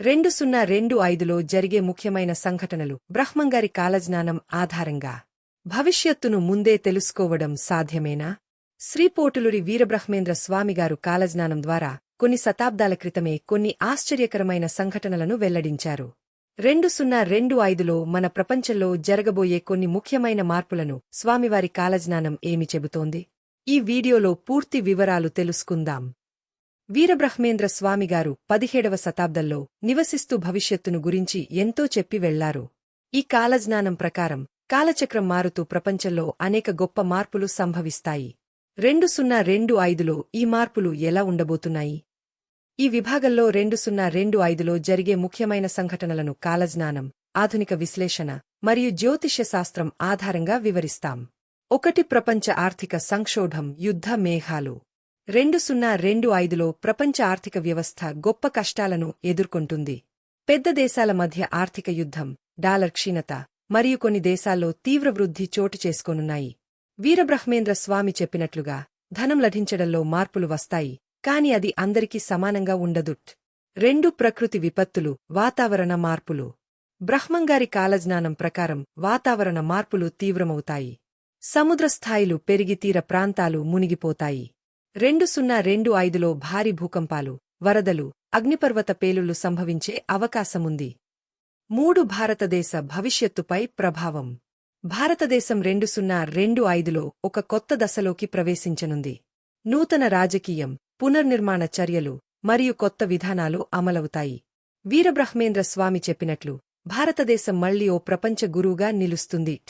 రెండు సున్నా రెండు ఐదులో జరిగే ముఖ్యమైన సంఘటనలు బ్రహ్మంగారి కాలజ్ఞానం ఆధారంగా. భవిష్యత్తును ముందే తెలుసుకోవడం సాధ్యమేనా? శ్రీపోటులురి వీరబ్రహ్మేంద్ర స్వామిగారు కాలజ్ఞానం ద్వారా కొన్ని శతాబ్దాల క్రితమే కొన్ని ఆశ్చర్యకరమైన సంఘటనలను వెల్లడించారు. రెండు సున్నా రెండు ఐదులో మన ప్రపంచంలో జరగబోయే కొన్ని ముఖ్యమైన మార్పులను స్వామివారి కాలజ్ఞానం ఏమి చెబుతోంది? ఈ వీడియోలో పూర్తి వివరాలు తెలుసుకుందాం. వీరబ్రహ్మేంద్ర స్వామిగారు పదిహేడవ శతాబ్దంలో నివసిస్తూ భవిష్యత్తును గురించి ఎంతో చెప్పి వెళ్ళారు. ఈ కాలజ్ఞానం ప్రకారం కాలచక్రం మారుతూ ప్రపంచంలో అనేక గొప్ప మార్పులు సంభవిస్తాయి. రెండు సున్నా రెండు ఐదులో ఈ మార్పులు ఎలా ఉండబోతున్నాయి? ఈ విభాగంలో రెండు సున్నా రెండు ఐదులో జరిగే ముఖ్యమైన సంఘటనలను కాలజ్ఞానం ఆధునిక విశ్లేషణ మరియు జ్యోతిష్య శాస్త్రం ఆధారంగా వివరిస్తాం. ఒకటి ప్రపంచ ఆర్థిక సంక్షోభం యుద్ధ మేఘాలు. రెండు సున్నా రెండు ఐదులో ప్రపంచ ఆర్థిక వ్యవస్థ గొప్ప కష్టాలను ఎదుర్కొంటుంది. పెద్ద దేశాల మధ్య ఆర్థిక యుద్ధం డాలర్ క్షీణత మరియు కొన్ని దేశాల్లో తీవ్ర వృద్ధి చోటు చేసుకోనున్నాయి. వీరబ్రహ్మేంద్ర స్వామి చెప్పినట్లుగా ధనం లభించడంలో మార్పులు వస్తాయి కాని అది అందరికీ సమానంగా ఉండదుట్. రెండు ప్రకృతి విపత్తులు వాతావరణ మార్పులు. బ్రహ్మంగారి కాలజ్ఞానం ప్రకారం వాతావరణ మార్పులు తీవ్రమవుతాయి. సముద్ర స్థాయిలు పెరిగి తీర ప్రాంతాలు మునిగిపోతాయి. రెండు సున్నా రెండు ఐదులో భారీ భూకంపాలు వరదలు అగ్నిపర్వత పేలుళ్ళు సంభవించే అవకాశముంది. మూడు భారతదేశ భవిష్యత్తుపై ప్రభావం. భారతదేశం రెండు సున్నా రెండు ఐదులో ఒక కొత్త దశలోకి ప్రవేశించనుంది. నూతన రాజకీయం పునర్నిర్మాణ చర్యలు మరియు కొత్త విధానాలు అమలవుతాయి. వీరబ్రహ్మేంద్ర స్వామి చెప్పినట్లు భారతదేశం మళ్ళీ ఓ ప్రపంచ గురువుగా నిలుస్తుంది.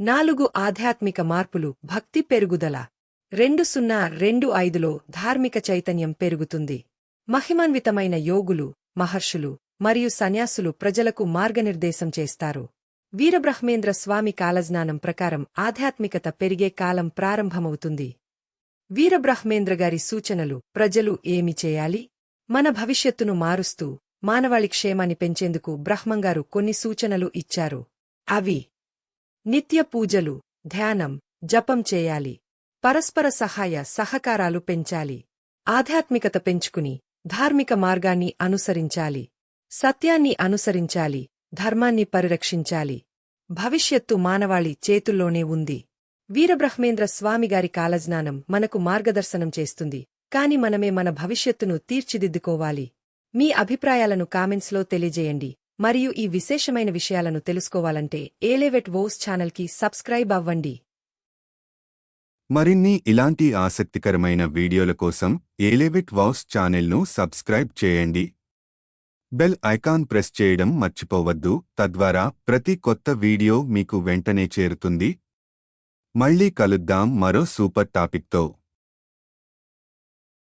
నాలుగు ఆధ్యాత్మిక మార్పులు భక్తి పెరుగుదల. రెండు సున్నా రెండు ఐదులో ధార్మిక చైతన్యం పెరుగుతుంది. మహిమాన్వితమైన యోగులు మహర్షులు మరియు సన్యాసులు ప్రజలకు మార్గనిర్దేశం చేస్తారు. వీరబ్రహ్మేంద్ర స్వామి కాలజ్ఞానం ప్రకారం ఆధ్యాత్మికత పెరిగే కాలం ప్రారంభమవుతుంది. వీరబ్రహ్మేంద్రగారి సూచనలు ప్రజలు ఏమి చేయాలి? మన భవిష్యత్తును మారుస్తూ మానవాళి క్షేమాన్ని పెంచేందుకు బ్రహ్మంగారు కొన్ని సూచనలు ఇచ్చారు. అవి. నిత్య పూజలు ధ్యానం జపం చేయాలి. పరస్పర సహాయ సహకారాలు పెంచాలి. ఆధ్యాత్మికత పెంచుకుని ధార్మిక మార్గాన్ని అనుసరించాలి. సత్యాన్ని అనుసరించాలి. ధర్మాన్ని పరిరక్షించాలి. భవిష్యత్తు మానవాళి చేతుల్లోనే ఉంది. వీరబ్రహ్మేంద్ర స్వామిగారి కాలజ్ఞానం మనకు మార్గదర్శనం చేస్తుంది. కాని మనమే మన భవిష్యత్తును తీర్చిదిద్దుకోవాలి. మీ అభిప్రాయాలను కామెంట్స్లో తెలియజేయండి. మరియు ఈ విశేషమైన విషయాలను తెలుసుకోవాలంటే ఏలేవెట్ వోస్ ఛానల్కి సబ్స్క్రైబ్ అవ్వండి. మరిన్ని ఇలాంటి ఆసక్తికరమైన వీడియోల కోసం ఏలేవిట్ వాస్ ఛానల్ను సబ్స్క్రైబ్ చేయండి. బెల్ ఐకాన్ ప్రెస్ చేయడం మర్చిపోవద్దు. తద్వారా ప్రతి కొత్త వీడియో మీకు వెంటనే చేరుతుంది. మళ్ళీ కలుద్దాం మరో సూపర్ టాపిక్తో.